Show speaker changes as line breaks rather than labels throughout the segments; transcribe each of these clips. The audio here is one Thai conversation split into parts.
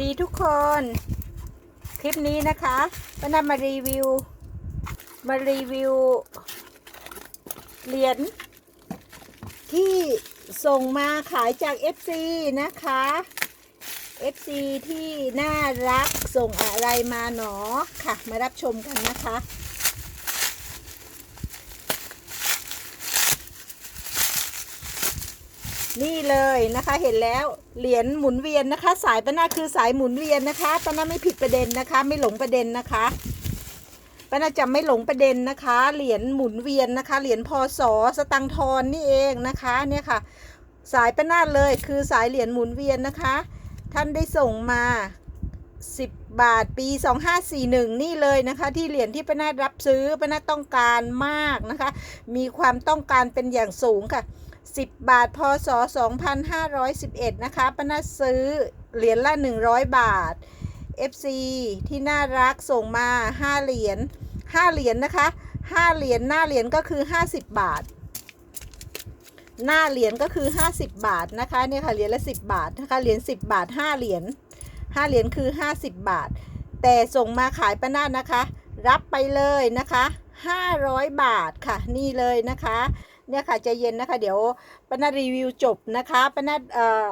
ดีทุกคนคลิปนี้นะคะก็นำมารีวิว มารีวิว เหรียญที่ส่งมาขายจาก FC นะคะ FC ที่น่ารักส่งอะไรมาหนอค่ะ มารับชมกันนะคะ นี่เลยนะคะเห็นแล้วเหรียญหมุนเวียนนะคะ สายปะนาคือสายหมุนเวียนนะคะปะนาไม่ผิดประเด็นนะคะ ไม่หลงประเด็นนะคะปะนาจะไม่หลงประเด็นนะคะ เหรียญหมุนเวียนนะคะ เหรียญพศสตังทอนนี่เองนะคะเนี่ยค่ะ สายปะนาเลยคือสายเหรียญหมุนเวียนนะคะ ท่านได้ส่งมา 10 บาทปี 2541 นี่เลยนะคะ ที่เหรียญที่ป้านารับซื้อป้านาต้องการมากนะคะ มีความต้องการเป็นอย่างสูงค่ะ 10 บาทพศ 2511 นะคะป้านาซื้อเหรียญละ 100 บาท FC ที่น่ารักส่งมา 5 เหรียญ 5 เหรียญนะคะ 5 เหรียญหน้าเหรียญก็คือ 50 บาทหน้าเหรียญก็คือ 50 บาทนะคะเนี่ยค่ะเหรียญละ 10 บาทนะคะเหรียญ10 บาท 5 เหรียญ 5 เหรียญคือ 50 บาท แต่ส่งมาขายป้านาดนะคะ รับไปเลยนะคะ 500 บาทค่ะ นี่เลยนะคะ เนี่ยค่ะใจเย็นนะคะ เดี๋ยวป้านาดรีวิวจบนะคะป้านาดเอ่อ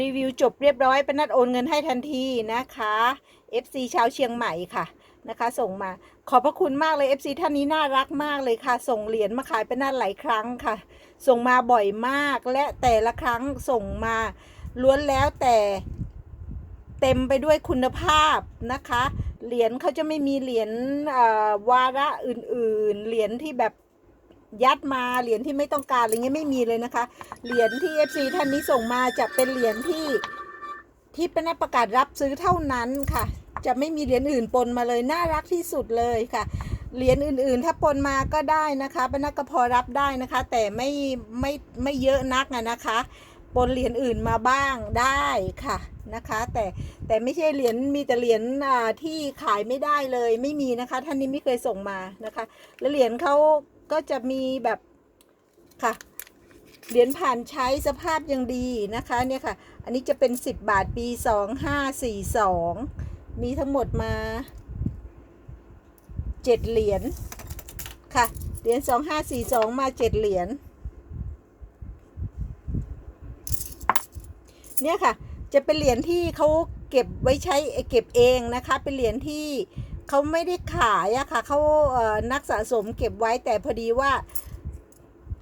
รีวิวจบเรียบร้อยป้านาดโอนเงินให้ทันทีนะคะ FC ชาวเชียงใหม่ค่ะนะคะ ส่งมาขอบพระคุณมากเลย FC ท่านนี้น่ารักมากเลยค่ะ ส่งเหรียญมาขายป้านาดหลายครั้งค่ะ ส่งมาบ่อยมากและแต่ละครั้งส่งมา ล้วนแล้วแต่เต็มไปด้วยคุณภาพนะคะ เหรียญเขาจะไม่มีเหรียญวาระอื่นๆ เหรียญที่แบบยัดมาเหรียญที่ไม่ต้องการอะไรเงี้ยไม่มีเลยนะคะ เหรียญที่ FC ท่านนี้ส่งมาจะเป็นเหรียญที่ที่เป็นประกาศรับซื้อเท่านั้นค่ะ จะไม่มีเหรียญอื่นปนมาเลยน่ารักที่สุดเลยค่ะ เหรียญอื่นๆ ถ้าปนมาก็ได้นะคะป้านักก็พอรับได้นะคะ แต่ไม่ไม่ไม่เยอะนักนะคะ ปนเหรียญอื่นมาบ้างได้ค่ะนะคะ แต่แต่ไม่ใช่เหรียญมีแต่เหรียญที่ขายไม่ได้เลยไม่มีนะคะ ท่านนี้ไม่เคยส่งมานะคะ แล้วเหรียญเขาก็จะมีแบบค่ะเหรียญผ่านใช้สภาพยังดีนะคะเนี่ยค่ะ อันนี้จะเป็น 10 บาทปี 2542 มีทั้งหมดมา 7 เหรียญค่ะ เหรียญ2542 มา 7 เหรียญ เนี่ยค่ะ จะเป็นเหรียญที่เขาเก็บไว้ใช้เก็บเองนะคะ เป็นเหรียญที่เขาไม่ได้ขายอะค่ะเขาเอ่อนักสะสมเก็บไว้แต่พอดีว่า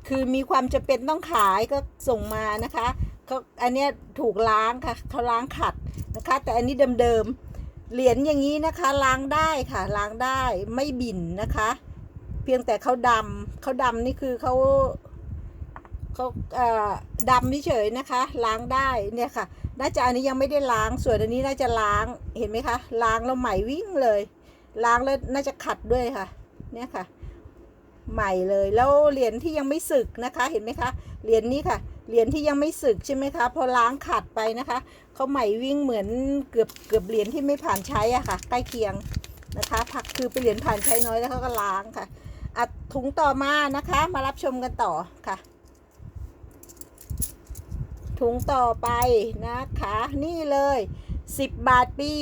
คือมีความจำเป็นต้องขายก็ส่งมานะคะเขาอันเนี้ยถูกล้างค่ะเขาล้างขัดนะคะ แต่อันนี้เดิมๆเหรียญอย่างนี้นะคะล้างได้ค่ะล้างได้ไม่บิ่นนะคะ เพียงแต่เขาดำเขาดำนี่คือเขา เขาดำเฉยนะคะ ล้างได้เนี่ยค่ะ น่าจะอันนี้ยังไม่ได้ล้างส่วนอันนี้น่าจะล้างเห็นไหมคะ ล้างแล้วใหม่วิ่งเลย ล้างแล้วน่าจะขัดด้วยค่ะ เนี่ยค่ะ ใหม่เลยแล้วเหรียญที่ยังไม่สึกนะคะเห็นไหมคะเหรียญนี้ค่ะเหรียญที่ยังไม่สึกใช่ไหมคะพอล้างขัดไปนะคะเขาใหม่วิ่งเหมือนเกือบเกือบเหรียญที่ไม่ผ่านใช้อะค่ะ ใกล้เคียงนะคะผักคือเป็นเหรียญผ่านใช้น้อยแล้วเขาก็ล้างค่ะอัดถุงต่อมานะคะ มารับชมกันต่อค่ะ ถุงต่อไปนะคะ นี่เลย 10 บาทปี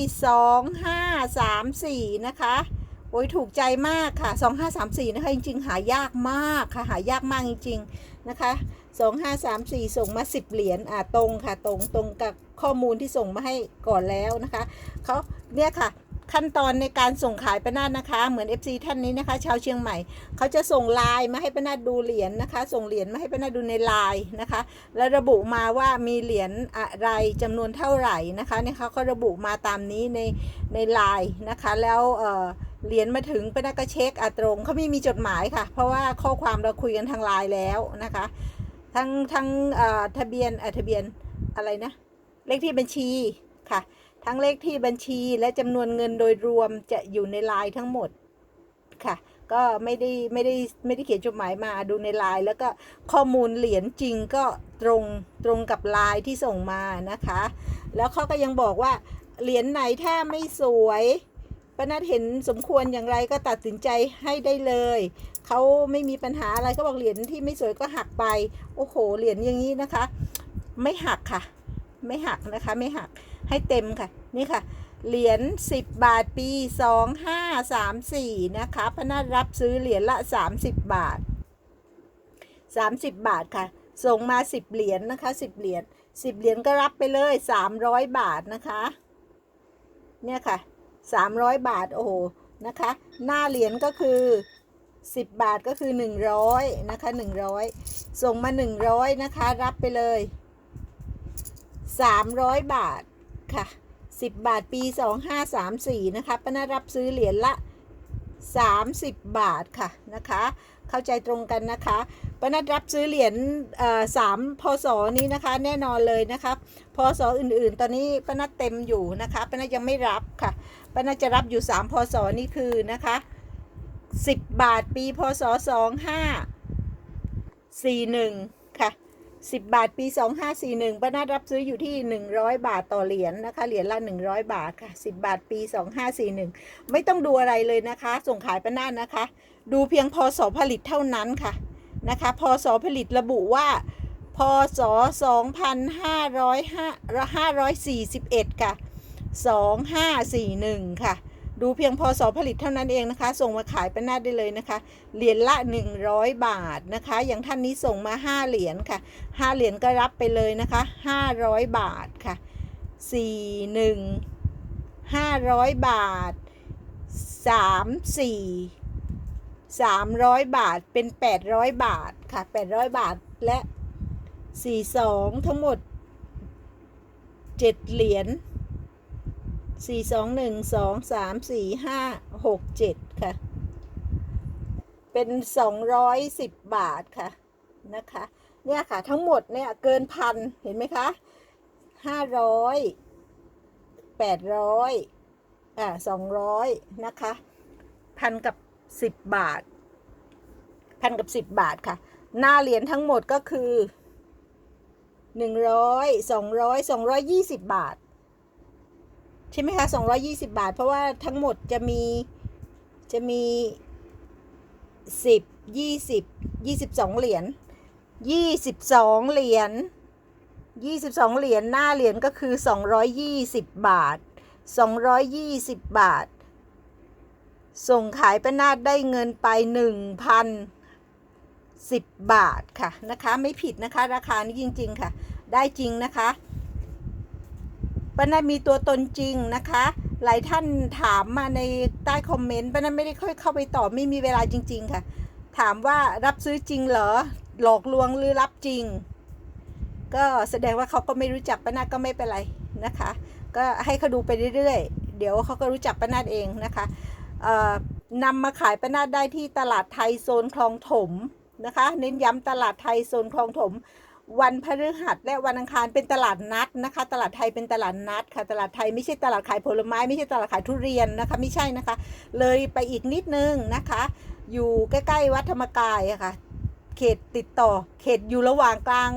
2534 นะคะโอ้ยถูกใจมากค่ะ 2534 นะคะ จริง ๆ หายากมากค่ะ หายากมากจริง ๆ นะคะ 2534 ส่งมา 10 เหรียญอ่าตรงค่ะ ตรงตรงกับข้อมูลที่ส่งมาให้ก่อนแล้วนะคะเขาเนี่ยค่ะ ขั้นตอนในการส่งขายป้านาดนะคะ เหมือน FC ท่านนี้นะคะ ชาวเชียงใหม่ เขาจะส่งไลน์มาให้ป้านาดดูเหรียญนะคะ ส่งเหรียญมาให้ป้านาดดูในไลน์นะคะ แล้วระบุมาว่ามีเหรียญอะไรจำนวนเท่าไหร่นะคะเนี่ยเขาก็ระบุมาตามนี้ในในไลน์นะคะ แล้วเอ่อเหรียญมาถึงป้านาก็เช็คอาตรงเขาไม่มีจดหมายค่ะ เพราะว่าข้อความเราคุยกันทางไลน์แล้วนะคะ ทั้งทั้งเอ่อทะเบียนเอ่อทะเบียนอะไรนะเลขที่บัญชีค่ะ ทั้งเลขที่บัญชีและจำนวนเงินโดยรวมจะอยู่ในไลน์ทั้งหมดค่ะ ก็ไม่ได้ไม่ได้ไม่ได้เขียนจดหมายมาดูในไลน์แล้วก็ข้อมูลเหรียญจริงก็ตรงตรงกับไลน์ที่ส่งมานะคะ แล้วเขาก็ยังบอกว่าเหรียญไหนถ้าไม่สวยป้านัดเห็นสมควรอย่างไรก็ตัดสินใจให้ได้เลย เขาไม่มีปัญหาอะไรเขาบอกเหรียญที่ไม่สวยก็หักไป โอ้โห เหรียญอย่างนี้นะคะ ไม่หักค่ะ ไม่หักนะคะ ไม่หัก ให้เต็มค่ะ นี่ค่ะ เหรียญ10 บาทปี 2534 นะคะพนักรับซื้อเหรียญละ 30 บาท 30 บาทค่ะ ส่งมา 10 เหรียญนะคะ 10 เหรียญ10 เหรียญก็รับไปเลย 300 บาทนะคะ เนี่ยค่ะ 300 บาท โอ้โห นะคะ หน้าเหรียญก็คือ10บาทก็คือ100นะคะ100ส่งมา100นะคะ รับไปเลย300บาท ค่ะ 10 บาทปี 2534 นะคะป้านารับซื้อเหรียญละ 30 บาทค่ะนะคะ เข้าใจตรงกันนะคะป้านารับซื้อเหรียญสามพศนี้นะคะแน่นอนเลยนะคะพศอื่นๆ ตอนนี้ป้านาเต็มอยู่นะคะป้านายังไม่รับค่ะป้านาจะรับอยู่ 3 พศนี่คือนะคะ 10 บาทปี พศ 2541 ค่ะ 10 บาทปี 2541ป้านารับซื้ออยู่ที่ 100 บาทต่อเหรียญนะคะ เหรียญละ 100 บาทค่ะ 10 บาทปี 2541 ไม่ต้องดูอะไรเลยนะคะ ส่งขายป้านานะคะ ดูเพียงพศผลิตเท่านั้นค่ะนะคะพศผลิตระบุว่าพศ2541 ค่ะ 2541 ค่ะ ดูเพียงพศผลิตเท่านั้นเองนะคะ ส่งมาขายเป้านาได้เลยนะคะ เหรียญละ 100 บาทนะคะ อย่างท่านนี้ส่งมา 5 เหรียญค่ะ 5 เหรียญก็รับไปเลยนะคะ 500 บาทค่ะ 41 500 บาท 3 4 300 บาทเป็น 800 บาทค่ะ 800 บาทและ 42 ทั้งหมด 7 เหรียญ สี่สองหนึ่งสองสามสี่ห้าหกเจ็ดค่ะ เป็นสองร้อยสิบบาทค่ะนะคะ เนี่ยค่ะทั้งหมดเนี่ยเกินพันเห็นไหมคะห้าร้อยแปดร้อยอ่าสองร้อยนะคะพันกับสิบบาทพันกับสิบบาทค่ะ หน้าเหรียญทั้งหมดก็คือหนึ่งร้อยสองร้อยสองร้อยยี่สิบบาท ใช่ไหมคะ 220 บาท เพราะว่าทั้งหมดจะมีจะมี 10 20 22 เหรียญ 22 เหรียญ 22 เหรียญหน้าเหรียญก็คือ 220 บาท 220 บาท ส่งขายประนาดได้เงินไป 1,010 บาทค่ะนะคะ ไม่ผิดนะคะ ราคานี้จริง ๆ ค่ะ ได้จริงนะคะ ป้านัทมีตัวตนจริงนะคะ หลายท่านถามมาในใต้คอมเมนต์ป้านัทไม่ได้ค่อยเข้าไปตอบไม่มีเวลาจริง ๆ ค่ะ ถามว่ารับซื้อจริงเหรอหลอกลวงหรือรับจริง ก็แสดงว่าเขาก็ไม่รู้จักป้านัทก็ไม่เป็นไรนะคะ ก็ให้เขาดูไปเรื่อยๆ เดี๋ยวเขาก็รู้จักป้านัทเองนะคะนำมาขายป้านัทได้ที่ตลาดไทยโซนคลองถมนะคะ เน้นย้ำตลาดไทยโซนคลองถม วันพฤหัสและวันอังคารเป็นตลาดนัดนะคะ ตลาดไทยเป็นตลาดนัดค่ะ ตลาดไทยไม่ใช่ตลาดขายผลไม้ ไม่ใช่ตลาดขายทุเรียนนะคะ ไม่ใช่นะคะ เลยไปอีกนิดนึงนะคะ อยู่ใกล้ ๆ วัดธรรมกายอะค่ะ เขตติดต่อ เขตอยู่ระหว่างกลาง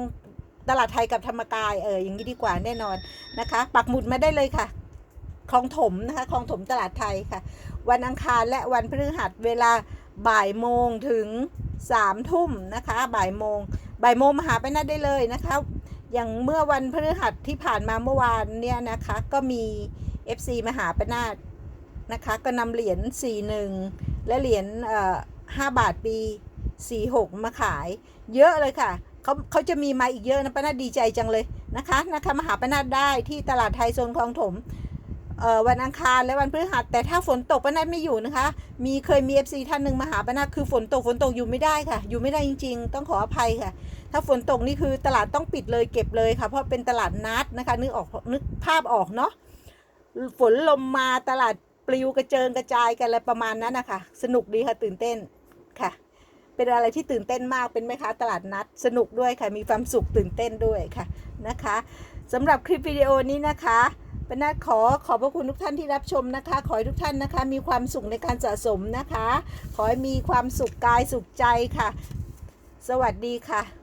ตลาดไทยกับธรรมกายเอออย่างนี้ดีกว่าแน่นอนนะคะ ปักหมุดมาได้เลยค่ะคลองถมนะคะคลองถมตลาดไทยค่ะ วันอังคารและวันพฤหัสเวลาบ่ายโมงถึงสามทุ่มนะคะ บ่ายโมง บ่ายโมงมาหาไปนัดได้เลยนะคะ อย่างเมื่อวันพฤหัสที่ผ่านมาเมื่อวานเนี่ยนะคะ ก็มี FC มาหาปนาดนะคะ ก็นำเหรียญ41 และเหรียญเอ่อ5บาทปี46 มาขาย เยอะเลยค่ะเขาเขาจะมีมาอีกเยอะนะปนาดดีใจจังเลยนะคะนะคะมาหาปนาดได้ที่ตลาดไทยโซนคลองถม วันอังคารและวันพฤหัสแต่ถ้าฝนตกป้านัทไม่อยู่นะคะ มีเคยมี FC ท่านหนึ่งมาหาป้านัทคือฝนตกฝนตกอยู่ไม่ได้ค่ะ อยู่ไม่ได้จริง ๆ ต้องขออภัยค่ะ ถ้าฝนตกนี่คือตลาดต้องปิดเลยเก็บเลยค่ะ เพราะเป็นตลาดนัดนะคะ นึกออกนึกภาพออกเนาะฝนลมมาตลาดปลิวกระเจิงกระจายกันอะไรประมาณนั้นนะคะสนุกดีค่ะตื่นเต้นค่ะ เป็นอะไรที่ตื่นเต้นมากเป็นไหมคะตลาดนัด สนุกด้วยค่ะมีความสุขตื่นเต้นด้วยค่ะนะคะ สำหรับคลิปวิดีโอนี้นะคะปนัดขอขอบพระคุณทุกท่านที่รับชมนะคะ ขอให้ทุกท่านนะคะ มีความสุขในการสะสมนะคะ ขอให้มีความสุขกายสุขใจค่ะ สวัสดีค่ะ